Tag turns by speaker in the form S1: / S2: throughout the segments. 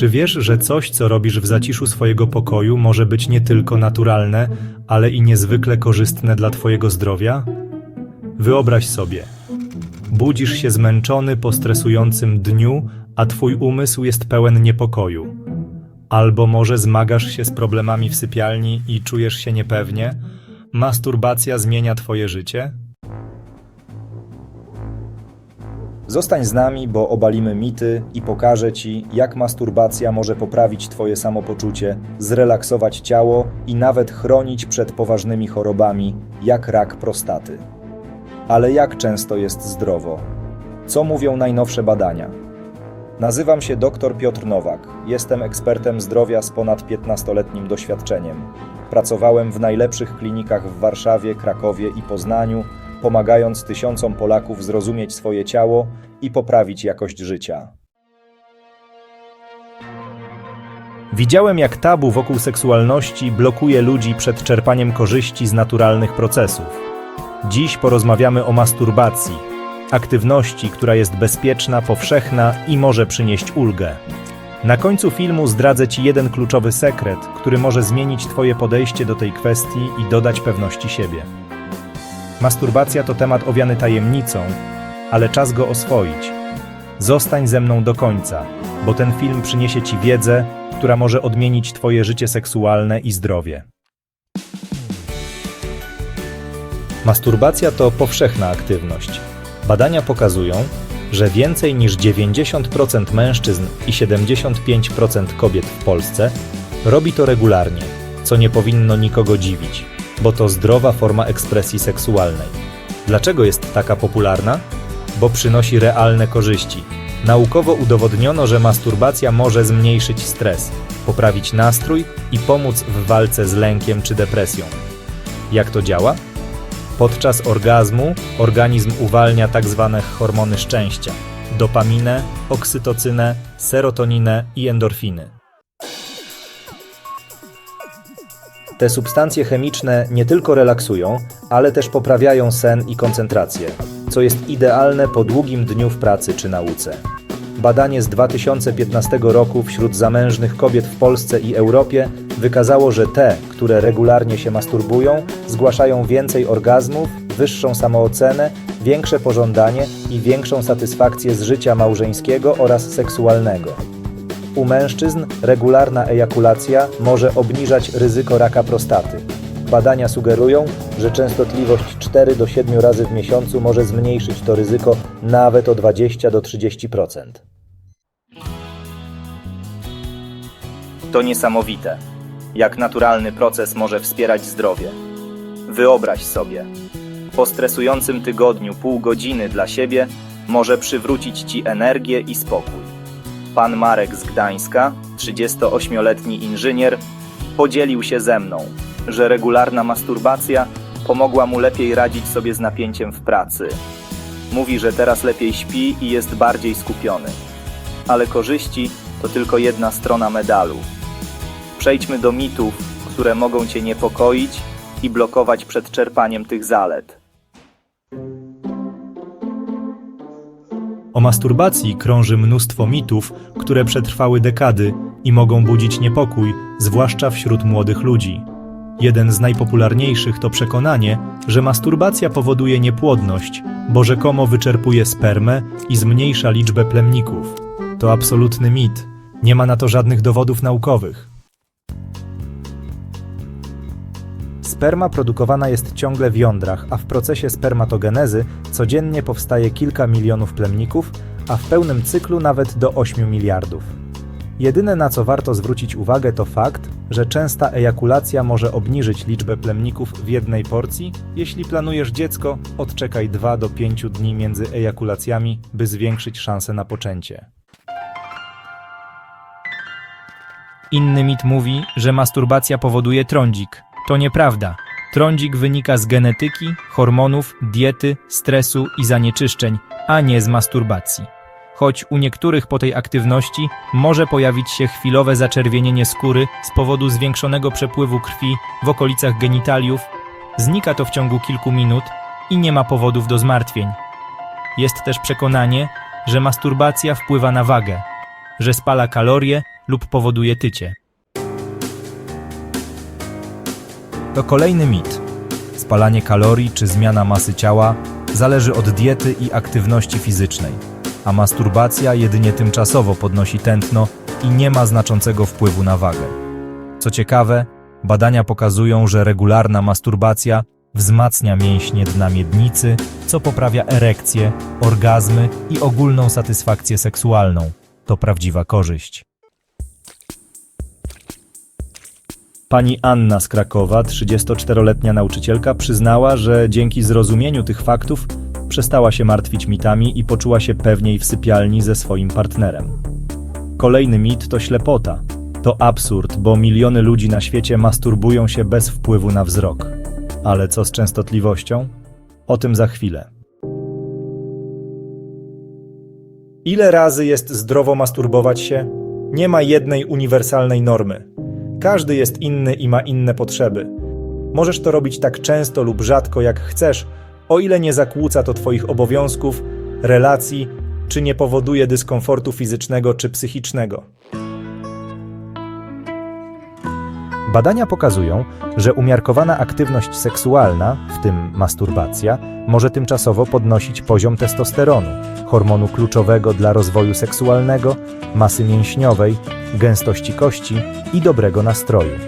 S1: Czy wiesz, że coś, co robisz w zaciszu swojego pokoju, może być nie tylko naturalne, ale i niezwykle korzystne dla Twojego zdrowia? Wyobraź sobie. Budzisz się zmęczony po stresującym dniu, a Twój umysł jest pełen niepokoju. Albo może zmagasz się z problemami w sypialni i czujesz się niepewnie? Masturbacja zmienia Twoje życie?
S2: Zostań z nami, bo obalimy mity i pokażę Ci, jak masturbacja może poprawić Twoje samopoczucie, zrelaksować ciało i nawet chronić przed poważnymi chorobami, jak rak prostaty. Ale jak często jest zdrowo? Co mówią najnowsze badania? Nazywam się dr Piotr Nowak. Jestem ekspertem zdrowia z ponad 15-letnim doświadczeniem. Pracowałem w najlepszych klinikach w Warszawie, Krakowie i Poznaniu, pomagając tysiącom Polaków zrozumieć swoje ciało i poprawić jakość życia.
S1: Widziałem, jak tabu wokół seksualności blokuje ludzi przed czerpaniem korzyści z naturalnych procesów. Dziś porozmawiamy o masturbacji, aktywności, która jest bezpieczna, powszechna i może przynieść ulgę. Na końcu filmu zdradzę Ci jeden kluczowy sekret, który może zmienić Twoje podejście do tej kwestii i dodać pewności siebie. Masturbacja to temat owiany tajemnicą, ale czas go oswoić. Zostań ze mną do końca, bo ten film przyniesie Ci wiedzę, która może odmienić Twoje życie seksualne i zdrowie. Masturbacja to powszechna aktywność. Badania pokazują, że więcej niż 90% mężczyzn i 75% kobiet w Polsce robi to regularnie, co nie powinno nikogo dziwić, bo to zdrowa forma ekspresji seksualnej. Dlaczego jest taka popularna? Bo przynosi realne korzyści. Naukowo udowodniono, że masturbacja może zmniejszyć stres, poprawić nastrój i pomóc w walce z lękiem czy depresją. Jak to działa? Podczas orgazmu organizm uwalnia tzw. hormony szczęścia: dopaminę, oksytocynę, serotoninę i endorfiny.
S2: Te substancje chemiczne nie tylko relaksują, ale też poprawiają sen i koncentrację, co jest idealne po długim dniu w pracy czy nauce. Badanie z 2015 roku wśród zamężnych kobiet w Polsce i Europie wykazało, że te, które regularnie się masturbują, zgłaszają więcej orgazmów, wyższą samoocenę, większe pożądanie i większą satysfakcję z życia małżeńskiego oraz seksualnego. U mężczyzn regularna ejakulacja może obniżać ryzyko raka prostaty. Badania sugerują, że częstotliwość 4 do 7 razy w miesiącu może zmniejszyć to ryzyko nawet o 20 do 30%. To niesamowite, jak naturalny proces może wspierać zdrowie. Wyobraź sobie, po stresującym tygodniu pół godziny dla siebie może przywrócić Ci energię i spokój. Pan Marek z Gdańska, 38-letni inżynier, podzielił się ze mną, że regularna masturbacja pomogła mu lepiej radzić sobie z napięciem w pracy. Mówi, że teraz lepiej śpi i jest bardziej skupiony. Ale korzyści to tylko jedna strona medalu. Przejdźmy do mitów, które mogą Cię niepokoić i blokować przed czerpaniem tych zalet.
S1: O masturbacji krąży mnóstwo mitów, które przetrwały dekady i mogą budzić niepokój, zwłaszcza wśród młodych ludzi. Jeden z najpopularniejszych to przekonanie, że masturbacja powoduje niepłodność, bo rzekomo wyczerpuje spermę i zmniejsza liczbę plemników. To absolutny mit. Nie ma na to żadnych dowodów naukowych. Sperma produkowana jest ciągle w jądrach, a w procesie spermatogenezy codziennie powstaje kilka milionów plemników, a w pełnym cyklu nawet do 8 miliardów. Jedyne na co warto zwrócić uwagę to fakt, że częsta ejakulacja może obniżyć liczbę plemników w jednej porcji. Jeśli planujesz dziecko, odczekaj 2 do 5 dni między ejakulacjami, by zwiększyć szanse na poczęcie. Inny mit mówi, że masturbacja powoduje trądzik. To nieprawda. Trądzik wynika z genetyki, hormonów, diety, stresu i zanieczyszczeń, a nie z masturbacji. Choć u niektórych po tej aktywności może pojawić się chwilowe zaczerwienienie skóry z powodu zwiększonego przepływu krwi w okolicach genitaliów, znika to w ciągu kilku minut i nie ma powodów do zmartwień. Jest też przekonanie, że masturbacja wpływa na wagę, że spala kalorie lub powoduje tycie. To kolejny mit. Spalanie kalorii czy zmiana masy ciała zależy od diety i aktywności fizycznej, a masturbacja jedynie tymczasowo podnosi tętno i nie ma znaczącego wpływu na wagę. Co ciekawe, badania pokazują, że regularna masturbacja wzmacnia mięśnie dna miednicy, co poprawia erekcję, orgazmy i ogólną satysfakcję seksualną. To prawdziwa korzyść.
S2: Pani Anna z Krakowa, 34-letnia nauczycielka, przyznała, że dzięki zrozumieniu tych faktów przestała się martwić mitami i poczuła się pewniej w sypialni ze swoim partnerem. Kolejny mit to ślepota. To absurd, bo miliony ludzi na świecie masturbują się bez wpływu na wzrok. Ale co z częstotliwością? O tym za chwilę. Ile razy jest zdrowo masturbować się? Nie ma jednej uniwersalnej normy. Każdy jest inny i ma inne potrzeby. Możesz to robić tak często lub rzadko jak chcesz, o ile nie zakłóca to Twoich obowiązków, relacji, czy nie powoduje dyskomfortu fizycznego czy psychicznego. Badania pokazują, że umiarkowana aktywność seksualna, w tym masturbacja, może tymczasowo podnosić poziom testosteronu, hormonu kluczowego dla rozwoju seksualnego, masy mięśniowej, gęstości kości i dobrego nastroju.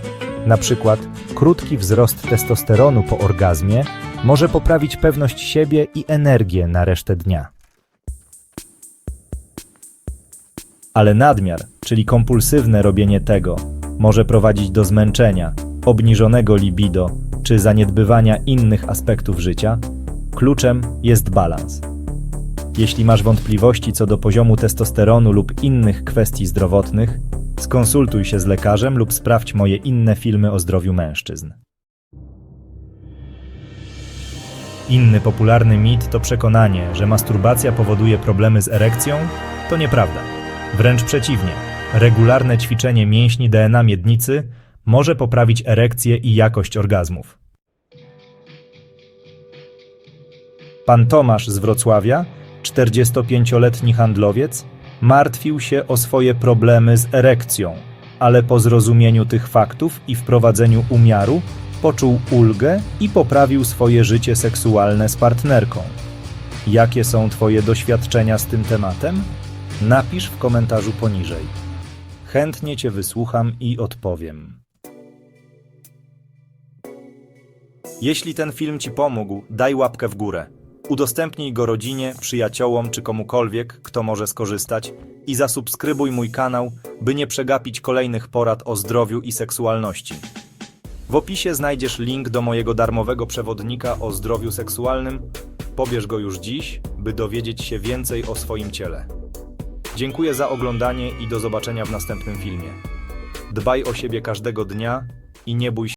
S2: Na przykład krótki wzrost testosteronu po orgazmie może poprawić pewność siebie i energię na resztę dnia. Ale nadmiar, czyli kompulsywne robienie tego, może prowadzić do zmęczenia, obniżonego libido czy zaniedbywania innych aspektów życia. Kluczem jest balans. Jeśli masz wątpliwości co do poziomu testosteronu lub innych kwestii zdrowotnych, skonsultuj się z lekarzem lub sprawdź moje inne filmy o zdrowiu mężczyzn. Inny popularny mit to przekonanie, że masturbacja powoduje problemy z erekcją. To nieprawda. Wręcz przeciwnie. Regularne ćwiczenie mięśni DNA miednicy może poprawić erekcję i jakość orgazmów. Pan Tomasz z Wrocławia, 45-letni handlowiec, martwił się o swoje problemy z erekcją, ale po zrozumieniu tych faktów i wprowadzeniu umiaru poczuł ulgę i poprawił swoje życie seksualne z partnerką. Jakie są Twoje doświadczenia z tym tematem? Napisz w komentarzu poniżej. Chętnie Cię wysłucham i odpowiem. Jeśli ten film Ci pomógł, daj łapkę w górę. Udostępnij go rodzinie, przyjaciołom czy komukolwiek, kto może skorzystać i zasubskrybuj mój kanał, by nie przegapić kolejnych porad o zdrowiu i seksualności. W opisie znajdziesz link do mojego darmowego przewodnika o zdrowiu seksualnym. Pobierz go już dziś, by dowiedzieć się więcej o swoim ciele. Dziękuję za oglądanie i do zobaczenia w następnym filmie. Dbaj o siebie każdego dnia i nie bój się